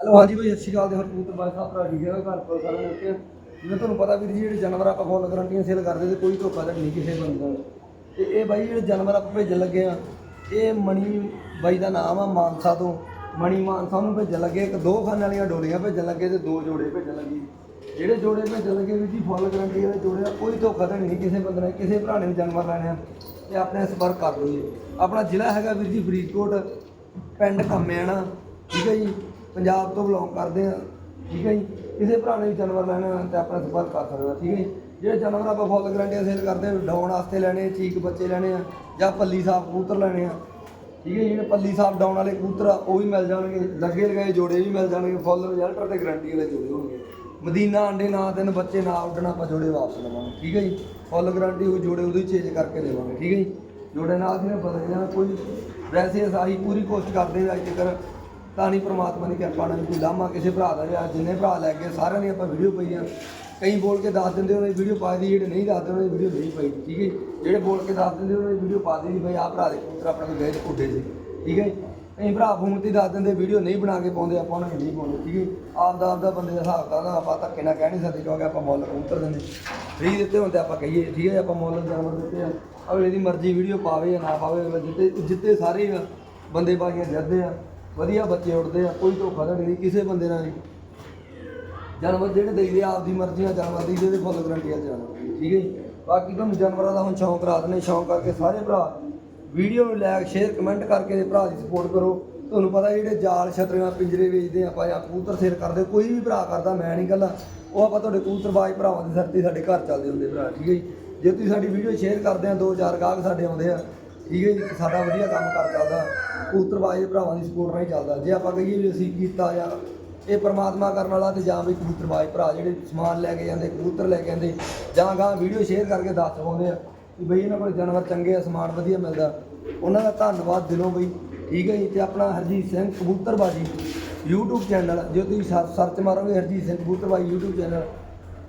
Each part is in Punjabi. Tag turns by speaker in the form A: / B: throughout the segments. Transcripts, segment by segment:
A: ਹੈਲੋ, ਹਾਂਜੀ ਭਾਈ, ਸਤਿ ਸ਼੍ਰੀ ਅਕਾਲ ਦੇ ਹਰਪੂਤ ਬਾਈ ਸਾਹਿਬ, ਭਰਾ ਜੀ ਘਰ ਕੋਲ ਸਾਰੇ ਮਿਲ ਜਿਵੇਂ ਤੁਹਾਨੂੰ ਪਤਾ ਵੀਰ ਜੀ, ਜਿਹੜੇ ਜਾਨਵਰ ਆਪਾਂ ਫੁੱਲ ਗਰੰਟੀਆਂ ਸੇਲ ਕਰਦੇ ਤੇ ਕੋਈ ਧੋਖਾ ਨਹੀਂ ਕਿਸੇ ਬੰਦੇ ਨਾਲ ਤੇ ਇਹ ਬਾਈ, ਜਿਹੜੇ ਜਾਨਵਰ ਆਪਾਂ ਭੇਜਣ ਲੱਗੇ ਆ, ਇਹ ਮਣੀ ਬਾਈ ਦਾ ਨਾਮ ਆ ਮਾਨਸਾ ਤੋਂ। ਮਣੀ ਮਾਨਸਾ ਨੂੰ ਭੇਜਣ ਲੱਗੇ, ਇੱਕ ਦੋ ਖਾਨੇ ਵਾਲੀਆਂ ਡੋਲੀਆਂ ਭੇਜਣ ਲੱਗੇ ਤੇ ਦੋ ਜੋੜੇ ਭੇਜਣ ਲੱਗੇ। ਜਿਹੜੇ ਜੋੜੇ ਭੇਜਣ ਲੱਗੇ ਵੀਰ ਜੀ, ਫੁੱਲ ਗਰੰਟੀ ਵਾਲੇ ਜੋੜੇ ਆ, ਕੋਈ ਧੋਖਾਧੜੀ ਨਹੀਂ ਕਿਸੇ ਬੰਦੇ ਨਾਲ ਕਿਸੇ ਭਰਾ ਨੇ ਵੀ ਜਾਨਵਰ ਲੈਣੇ ਆ। ਤੇ ਆਪਣੇ ਸੰਪਰਕ ਕਰ ਲਓ ਜੀ ਆਪਣਾ ਜ਼ਿਲ੍ਹਾ ਹੈਗਾ ਵੀਰ ਜੀ, ਫਰੀਦਕੋਟ, ਪਿੰਡ ਕੰਮਿਆਣਾ, ਠੀਕ ਹੈ ਜੀ। ਪੰਜਾਬ ਤੋਂ ਬਿਲੋਂਗ ਕਰਦੇ ਆ ਠੀਕ ਹੈ ਜੀ? ਕਿਸੇ ਭਰਾ ਨੇ ਵੀ ਜਾਨਵਰ ਲੈਣਾ ਹੋਣ ਤੇ ਆਪਣਾ ਸੰਪਰਕ ਕਰ ਸਕਦਾ ਠੀਕ ਹੈ ਜੀ? ਜਿਹੜੇ ਜਾਨਵਰ ਆਪਾਂ ਫੁੱਲ ਗਰੰਟੀਆਂ ਸੇਲ ਕਰਦੇ ਆ ਡਾਉਣ ਵਾਸਤੇ ਲੈਣੇ ਚੀਕ ਬੱਚੇ ਲੈਣੇ ਆ ਜਾਂ ਪੱਲੀ ਸਾਫ਼ ਕਬੂਤਰ ਲੈਣੇ ਆ ਠੀਕ ਹੈ ਜੀ, ਜਿਹੜੇ ਪੱਲੀ ਸਾਫ਼ ਡਾਉਣ ਵਾਲੇ ਕਬੂਤਰ ਆ ਉਹ ਵੀ ਮਿਲ ਜਾਣਗੇ ਲੱਗੇ ਲਗਾਏ ਜੋੜੇ ਵੀ ਮਿਲ ਜਾਣਗੇ ਫੁੱਲ ਰਿਜ਼ਲਟ ਤੇ ਗਰੰਟੀ ਵਾਲੇ ਜੋੜੇ ਹੋਣਗੇ। ਮਦੀਨਾ ਅੰਡੇ ਨਾ ਦੇਣ ਬੱਚੇ ਨਾ ਉੱਡਣਾ ਆਪਾਂ ਜੋੜੇ ਵਾਪਸ ਲਵਾਂਗੇ ਠੀਕ ਹੈ ਜੀ? ਫੁੱਲ ਗਰੰਟੀ ਉਹ ਜੋੜੇ ਉਹਦੇ ਚੇਂਜ ਕਰਕੇ ਦੇਵਾਂਗੇ ਠੀਕ ਹੈ ਜੀ? ਜੋੜੇ ਨਾਲ ਦੀ ਬਦਲ ਜਾਣਾ ਕੋਈ ਵੈਸੇ ਅਸੀਂ ਪੂਰੀ ਕੋਸ਼ਿਸ਼ ਕਰਦੇ ਹਾਂ ਅੱਜ ਤਾਂ ਨਹੀਂ ਪ੍ਰਮਾਤਮਾ ਦੀ ਕਿਰਪਾ ਨਾਲ ਕੋਈ ਲਾਮਾ ਕਿਸੇ ਭਰਾ ਦਾ ਜਾਂ ਜਿੰਨੇ ਭਰਾ ਲੈ ਕੇ ਸਾਰਿਆਂ ਦੀ ਆਪਾਂ ਵੀਡੀਓ ਪਈਆਂ ਕਈ ਬੋਲ ਕੇ ਦੱਸ ਦਿੰਦੇ ਉਹਨਾਂ ਦੀ ਵੀਡੀਓ ਪਾ ਦੀ ਜਿਹੜੇ ਨਹੀਂ ਦੱਸਦੇ ਉਹਨਾਂ ਦੀ ਵੀਡੀਓ ਨਹੀਂ ਪਾਈ ਠੀਕ ਹੈ ਜੀ। ਜਿਹੜੇ ਬੋਲ ਕੇ ਦੱਸ ਦਿੰਦੇ ਉਹਨਾਂ ਦੀ ਵੀਡੀਓ ਪਾ ਦੀ ਬਈ ਆਹ ਭਰਾ ਦੇ ਕਬੂਤਰ ਆਪਣੇ ਕੋਲ ਗਏ ਤੇ ਉੱਡੇ ਸੀ ਠੀਕ ਹੈ ਜੀ। ਕਈ ਭਰਾ ਫੋਨ ਤੇ ਦੱਸ ਦਿੰਦੇ ਵੀਡੀਓ ਨਹੀਂ ਬਣਾ ਕੇ ਪਾਉਂਦੇ ਆਪਾਂ ਉਹਨਾਂ ਨੂੰ ਨਹੀਂ ਪਾਉਂਦੇ ਠੀਕ ਹੈ ਜੀ। ਆਪ ਦਾ ਆਪ ਦਾ ਬੰਦੇ ਦਾ ਹਿਸਾਬ ਦਾ ਆਪਾਂ ਧੱਕੇ ਨਾਲ ਕਹਿ ਨਹੀਂ ਸਕਦੇ ਕਿਉਂਕਿ ਆਪਾਂ ਮੁੱਲ ਕਬੂਤਰ ਦਿੰਦੇ ਫ੍ਰੀ ਦਿੱਤੇ ਹੁੰਦੇ ਆਪਾਂ ਕਹੀਏ ਠੀਕ ਹੈ ਜੀ, ਆਪਾਂ ਮੁੱਲ ਜਾਨਵਰ ਦਿੱਤੇ ਆ ਅਗਲੇ ਦੀ ਮਰਜ਼ੀ ਵੀਡੀਓ ਪਾਵੇ ਜਾਂ ਨਾ ਪਾਵੇ ਅਗਲਾ ਜਿੱਤੇ ਜਿੱਤੇ ਸਾਰੇ ਆ, ਬੰਦੇ ਬਾਜ਼ੀਆਂ ਜਿੱਤਦੇ ਆ ਵਧੀਆ ਬੱਚੇ ਉੱਡਦੇ ਆ, ਕੋਈ ਧੋਖਾ ਨਹੀਂ, ਕਿਸੇ ਬੰਦੇ ਨਾਲ ਨਹੀਂ। ਜਾਨਵਰ ਜਿਹੜੇ ਦੇਈਦੇ ਆ, ਆਪਦੀ ਮਰਜ਼ੀ ਨਾਲ ਜਾਨਵਰ ਦੀ ਜਿਹਦੇ ਫੁੱਲ ਗਰੰਟੀ ਆ ਜਾਨਵਰ ਠੀਕ ਹੈ ਜੀ? ਬਾਕੀ ਤੁਹਾਨੂੰ ਜਾਨਵਰਾਂ ਦਾ ਹੁਣ ਸ਼ੌਂਕ, ਰਾਤ ਨੇ ਸ਼ੌਂਕ ਕਰਕੇ ਸਾਰੇ ਭਰਾ ਵੀਡੀਓ ਨੂੰ ਲਾਇਕ ਸ਼ੇਅਰ ਕਮੈਂਟ ਕਰਕੇ ਤੇ ਭਰਾ ਦੀ ਸਪੋਰਟ ਕਰੋ। ਤੁਹਾਨੂੰ ਪਤਾ ਜਿਹੜੇ ਜਾਲ, ਛਤਰੀਆਂ, ਪਿੰਜਰੇ ਵੇਚਦੇ ਆ ਆਪਾਂ ਜਾਂ ਕਬੂਤਰ ਸੇਲ ਕਰਦੇ, ਕੋਈ ਵੀ ਭਰਾ ਕਰਦਾ, ਮੈਂ ਨਹੀਂ ਗੱਲਾਂ ਉਹ ਆਪਾਂ ਤੁਹਾਡੇ ਕਬੂਤਰਬਾਜ਼ ਭਰਾਵਾਂ ਦੇ ਸਿਰ ਤੇ ਸਾਡੇ ਘਰ ਚੱਲਦੇ ਹੁੰਦੇ ਭਰਾ, ਠੀਕ ਹੈ ਜੀ? ਜੇ ਤੁਸੀਂ ਸਾਡੀ ਵੀਡੀਓ ਸ਼ੇਅਰ ਕਰਦੇ ਆ, ਦੋ ਚਾਰ ਗਾਹਕ ਸਾਡੇ ਆਉਂਦੇ ਆ ਠੀਕ ਹੈ ਜੀ ਸਾਡਾ ਵਧੀਆ ਕੰਮ ਕਰ ਚੱਲਦਾ। ਕਬੂਤਰਬਾਜ਼ ਦੇ ਭਰਾਵਾਂ ਦੀ ਸਪੋਰਟ ਨਾਲ ਹੀ ਚੱਲਦਾ। ਜੇ ਆਪਾਂ ਕਹੀਏ ਵੀ ਅਸੀਂ ਕੀਤਾ ਜਾਂ ਇਹ ਪ੍ਰਮਾਤਮਾ ਕਰਨ ਵਾਲਾ ਤੇ ਜਾਂ ਵੀ ਕਬੂਤਰਬਾਜ਼ ਭਰਾ ਜਿਹੜੇ ਸਮਾਨ ਲੈ ਕੇ ਜਾਂਦੇ, ਕਬੂਤਰ ਲੈ ਕੇ ਆਉਂਦੇ ਜਾਂ ਗਾਂ ਵੀਡੀਓ ਸ਼ੇਅਰ ਕਰਕੇ ਦੱਸ ਪਾਉਂਦੇ ਆ ਕਿ ਬਈ ਇਹਨਾਂ ਕੋਲ ਜਾਨਵਰ ਚੰਗੇ ਆ, ਸਮਾਨ ਵਧੀਆ ਮਿਲਦਾ। ਉਹਨਾਂ ਦਾ ਧੰਨਵਾਦ ਦਿਲੋਂ ਬਈ। ਠੀਕ ਹੈ ਜੀ, ਤੇ ਆਪਣਾ ਹਰਜੀਤ ਸਿੰਘ ਕਬੂਤਰਬਾਜੀ YouTube ਚੈਨਲ ਜੇ ਤੁਸੀਂ ਸਰਚ ਮਾਰੋਗੇ ਹਰਜੀਤ ਸਿੰਘ ਕਬੂਤਰਬਾਜੀ YouTube ਚੈਨਲ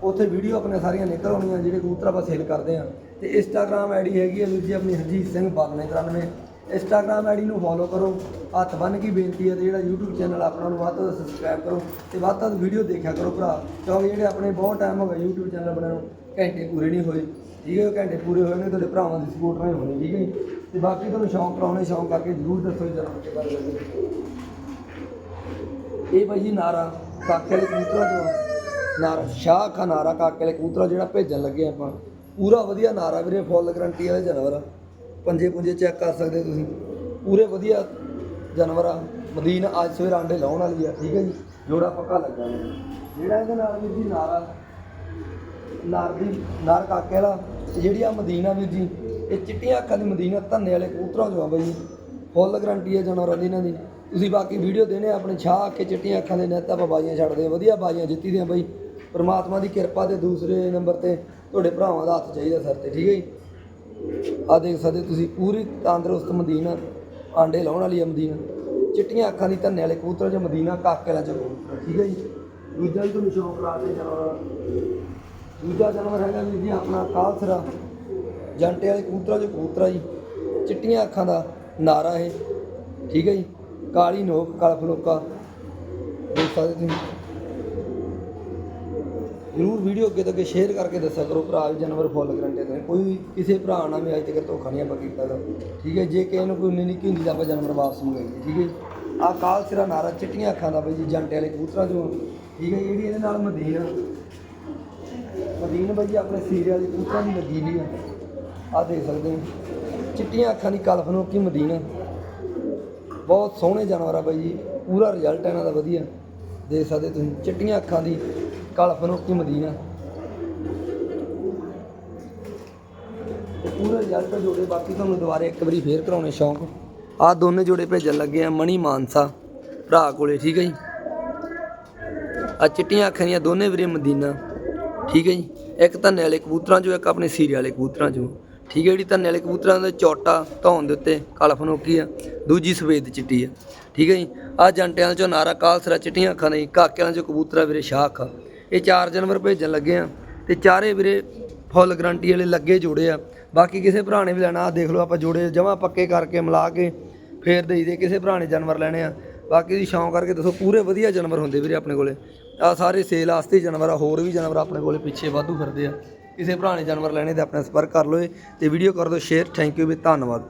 A: ਉੱਥੇ ਵੀਡੀਓ ਆਪਣੇ ਸਾਰੀਆਂ ਨਿਕਲ ਆਉਣੀਆਂ ਜਿਹੜੇ ਕਬੂਤਰ ਆਪਾਂ ਸੇਲ ਕਰਦੇ ਆ ਤੇ ਇੰਸਟਾਗ੍ਰam ਆਈਡੀ ਹੈਗੀ ਹੈ ਵੀਰ ਜੀ ਆਪਣੀ ਹਰਜੀਤ ਸਿੰਘ 9293 ਇੰਸਟਾਗ੍ਰam ਆਈਡੀ ਨੂੰ ਫੋਲੋ ਕਰੋ। ਹੱਥ ਬੰਨ ਕੇ ਬੇਨਤੀ ਹੈ ਤੇ ਜਿਹੜਾ YouTube ਚੈਨਲ ਆਪਣਾ ਨੂੰ ਵੱਧ ਤੋਂ ਵੱਧ ਸਬਸਕ੍ਰਾਈਬ ਕਰੋ ਤੇ ਵੱਧ ਤੋਂ ਵੱਧ ਵੀਡੀਓ ਦੇਖਿਆ ਕਰੋ ਭਰਾ। ਕਿਉਂਕਿ ਜਿਹੜੇ ਆਪਣੇ ਬਹੁਤ ਟਾਈਮ ਹੋ ਗਿਆ YouTube ਚੈਨਲ ਬਣਾਉਣ ਨੂੰ, ਘੰਟੇ ਪੂਰੇ ਨਹੀਂ ਹੋਏ। ਠੀਕ ਹੈ ਘੰਟੇ ਪੂਰੇ ਹੋਏ ਨੇ, ਤੁਹਾਡੇ ਭਰਾਵਾਂ ਦੀ ਸਪੋਰਟ ਨਾਲ ਹੋਣੀ, ਠੀਕ ਹੈ ਜੀ। ਤੇ ਬਾਕੀ ਤੁਹਾਨੂੰ ਸ਼ੌਂਕ ਕਰਾਉਣੇ, ਸ਼ੌਂਕ ਕਰਕੇ ਜ਼ਰੂਰ ਦੱਸੋ ਜਰਾ ਕੇ ਬਾਰੇ। ਇਹ ਭਾਈ ਜੀ ਨਾਰਾ, ਕਾਕੇ ਵਾਲੇ ਕਬੂਤਰਾਂ ਚੋਂ ਨਾਰਾ ਸ਼ਾਹ ਖਾ ਨਾਰਾ ਕਾਕੇ ਵਾਲੇ ਕਬੂਤਰਾਂ ਜਿਹੜਾ ਭੇਜਣ ਲੱਗੇ ਆਪਾਂ, ਪੂਰਾ ਵਧੀਆ ਨਾਰਾ ਵੀਰੇ ਫੁੱਲ ਗਰੰਟੀ ਵਾਲੇ ਜਾਨਵਰ ਆ। ਪੰਜੇ ਪੁੰਜੇ ਚੈੱਕ ਕਰ ਸਕਦੇ ਤੁਸੀਂ। ਪੂਰੇ ਵਧੀਆ ਜਾਨਵਰ ਆ। ਮਦੀਨ ਅੱਜ ਸਵੇਰ ਆਂਡੇ ਲਾਉਣ ਵਾਲੀ ਆ, ਠੀਕ ਹੈ ਜੀ? ਜੋੜਾ ਪੱਕਾ ਲੱਗਾ ਜਿਹੜਾ ਇਹਦੇ ਨਾਲ ਵੀਰ ਜੀ ਨਾਰਾ, ਨਾਰ ਦੀ, ਨਾਰ ਕਾਕੇ ਵਾਲਾ ਜਿਹੜੀ ਆ ਮਦੀਨਾ ਵੀਰ ਜੀ, ਇਹ ਚਿੱਟੀਆਂ ਅੱਖਾਂ ਦੀ ਮਦੀਨਾ ਧੰਨੇ ਵਾਲੇ ਕਬੂਤਰਾਂ ਚੋਂ ਆ ਬਾਈ। ਫੁੱਲ ਗਰੰਟੀ ਹੈ ਜਾਨਵਰਾਂ ਦੀ ਇਹਨਾਂ ਦੀ। ਤੁਸੀਂ ਬਾਕੀ ਵੀਡੀਓ ਦੇਣੇ ਆਪਣੇ ਛਾਹ ਕੇ ਚਿੱਟੀਆਂ ਅੱਖਾਂ ਦੇ ਨੈਤ ਆਪਾਂ ਬਾਜ਼ੀਆਂ ਛੱਡਦੇ ਆ, ਵਧੀਆ ਬਾਜ਼ੀਆਂ ਜਿੱਤੀ ਦੀਆਂ ਬਾਈ। ਪਰਮਾਤਮਾ ਦੀ ਕਿਰਪਾ ਤੇ ਦੂਸਰੇ ਨੰਬਰ ਤੇ ਤੁਹਾਡੇ ਭਰਾਵਾਂ ਦਾ ਹੱਥ ਚਾਹੀਦਾ ਸਰ ਤੇ, ਠੀਕ ਹੈ ਜੀ? ਆ ਦੇਖ ਸਕਦੇ ਤੁਸੀਂ, ਪੂਰੀ ਤੰਦਰੁਸਤ ਮਦੀਨਾ, ਆਂਡੇ ਲਾਉਣ ਵਾਲੀ ਆ ਮਦੀਨਾ। ਚਿੱਟੀਆਂ ਅੱਖਾਂ ਦੀ ਧੰਨੇ ਵਾਲੇ ਕਬੂਤਰ ਚ ਮਦੀਨਾ ਕਾਕੇ ਵਾਲਾ ਚ ਠੀਕ ਹੈ ਜੀ? ਦੂਜਾ ਵੀ ਤੁਹਾਨੂੰ ਸ਼ੌਕ ਲਾ ਦੇ ਦੂਜਾ ਜਾਨਵਰ ਹੈਗਾ ਵੀਰ ਜੀ ਆਪਣਾ ਕਾਲਸਰਾ ਜੰਟੇ ਵਾਲੇ ਕਬੂਤਰਾਂ ਚ ਕਬੂਤਰਾ ਜੀ, ਚਿੱਟੀਆਂ ਅੱਖਾਂ ਦਾ ਨਾਰਾ ਇਹ। ਠੀਕ ਹੈ ਜੀ? ਕਾਲੀ ਨੋਕ ਕਾਲਾ ਫਲੋਕਾ ਦੇਖ ਸਕਦੇ ਤੁਸੀਂ। ਜ਼ਰੂਰ ਵੀਡੀਓ ਅੱਗੇ ਤੋਂ ਅੱਗੇ ਸ਼ੇਅਰ ਕਰਕੇ ਦੱਸਿਆ ਕਰੋ, ਭਰਾ ਵੀ ਜਾਨਵਰ ਫੁੱਲ ਗਰੰਟੇ ਦੇ ਕੋਈ ਵੀ ਕਿਸੇ ਭਰਾ ਨਾਲ ਵੀ ਅੱਜ ਤੱਕ ਧੋਖਾ ਨਹੀਂ ਆਪਾਂ ਕੀਤਾ ਗਾ ਠੀਕ ਹੈ, ਜੇ ਕਿਸੇ ਨੂੰ ਕੋਈ ਨਿੱਕੀ ਹੁੰਦੀ ਤਾਂ ਆਪਾਂ ਜਾਨਵਰ ਵਾਪਸ ਮੰਗਾਈਏ, ਠੀਕ ਹੈ ਆ ਕਾਲ ਸਿਰਾ ਨਾਰਾ ਚਿੱਟੀਆਂ ਅੱਖਾਂ ਦਾ ਬਈ ਜੀ, ਜੰਟੇ ਵਾਲੇ ਕਬੂਤਰਾਂ ਚੋਂ। ਠੀਕ ਹੈ, ਜਿਹੜੀ ਇਹਦੇ ਨਾਲ ਮਦੀਨਾ ਮਦੀਨ ਬਈ ਆਪਣੇ ਸੀਰੀਅਲ ਦੀ ਕਬੂਤਰਾਂ ਦੀ ਲੱਗੀ ਵੀ ਆ। ਆ ਦੇਖ ਸਕਦੇ ਹੋ। ਚਿੱਟੀਆਂ ਅੱਖਾਂ ਦੀ ਕਲਫ ਨੂੰ ਕੀ ਮਦੀਨਾ ਬਹੁਤ ਸੋਹਣੇ ਜਾਨਵਰ ਆ ਬਾਈ ਜੀ, ਪੂਰਾ ਰਿਜ਼ਲਟ ਇਹਨਾਂ ਦਾ, ਵਧੀਆ। ਦੇਖ ਸਕਦੇ ਤੁਸੀਂ, ਚਿੱਟੀਆਂ ਅੱਖਾਂ ਦੀ ਕਲਫ ਨੂੰ ਮਦੀਨਾ ਪੂਰਾ ਰਿਜ਼ਲਟ ਜੋੜੇ, ਬਾਕੀ ਤੁਹਾਨੂੰ ਦੁਬਾਰੇ ਇੱਕ ਵਾਰੀ ਫੇਰ ਕਰਾਉਣੇ ਸ਼ੌਂਕ। ਆ ਦੋਨੇ ਜੋੜੇ ਭੇਜਣ ਲੱਗੇ ਆ ਮਣੀ ਮਾਨਸਾ, ਭਰਾ ਕੋਲੇ, ਠੀਕ ਹੈ ਜੀ? ਆ ਚਿੱਟੀਆਂ ਅੱਖਾਂ ਦੀਆਂ ਦੋਨੇ ਵੀਰੇ ਮਦੀਨਾ, ਠੀਕ ਹੈ ਜੀ? ਇੱਕ ਧੰਨੇ ਵਾਲੇ ਕਬੂਤਰਾਂ ਚੋਂ, ਇੱਕ ਆਪਣੇ ਸੀਰੇ ਵਾਲੇ ਕਬੂਤਰਾਂ ਚੋਂ। ਠੀਕ ਹੈ ਜਿਹੜੀ ਧੰਨੇ ਵਾਲੇ ਕਬੂਤਰਾਂ ਦਾ ਚੋਟਾ ਧੌਣ ਦੇ ਉੱਤੇ ਕਲਫ ਨੋਕੀ ਆ, ਦੂਜੀ ਸਫੇਦ ਚਿੱਟੀ ਆ, ਠੀਕ ਹੈ ਜੀ? ਆ ਜੰਟਿਆਂ ਚੋਂ ਨਾਰਾ ਕਾਲਸਰਾ ਚਿੱਟੀਆਂ ਅੱਖਾਂ ਦੇ ਕਾਕਿਆਂ ਚੋਂ ਕਬੂਤਰਾ ਵੀਰੇ ਸ਼ਾਖ ਆ। ਇਹ ਚਾਰ ਜਾਨਵਰ ਭੇਜਣ ਲੱਗੇ ਆ ਤੇ ਚਾਰੇ ਵੀਰੇ ਫੁੱਲ ਗਰੰਟੀ ਵਾਲੇ ਲੱਗੇ ਜੋੜੇ ਆ। ਬਾਕੀ ਕਿਸੇ ਭਰਾ ਨੇ ਵੀ ਲੈਣਾ ਆ ਦੇਖ ਲਓ ਆਪਾਂ ਜੋੜੇ, ਜਮਾ ਪੱਕੇ ਕਰਕੇ ਮਿਲਾ ਕੇ ਫੇਰ ਦੇਈਦੇ, ਕਿਸੇ ਭਰਾ ਨੇ ਜਾਨਵਰ ਲੈਣੇ ਆ। ਬਾਕੀ ਦੀ ਸ਼ੌਂਕ ਕਰਕੇ ਦੱਸੋ, ਪੂਰੇ ਵਧੀਆ ਜਾਨਵਰ ਹੁੰਦੇ ਵੀਰੇ ਆਪਣੇ ਕੋਲੇ। ਆ ਸਾਰੇ ਸੇਲ ਵਾਸਤੇ ਜਾਨਵਰ ਆ, ਹੋਰ ਵੀ ਜਾਨਵਰ ਆਪਣੇ ਕੋਲੇ ਪਿੱਛੇ ਵਾਧੂ ਫਿਰਦੇ ਆ। ਕਿਸੇ ਭਰਾ ਨੇ ਜਾਨਵਰ ਲੈਣੇ ਤੇ ਆਪਣਾ ਸੰਪਰਕ ਕਰ ਲਓ ਇਹ। ਤੇ ਵੀਡੀਓ ਕਰ ਦਿਓ ਸ਼ੇਅਰ ਥੈਂਕ ਯੂ ਵੀ ਧੰਨਵਾਦ।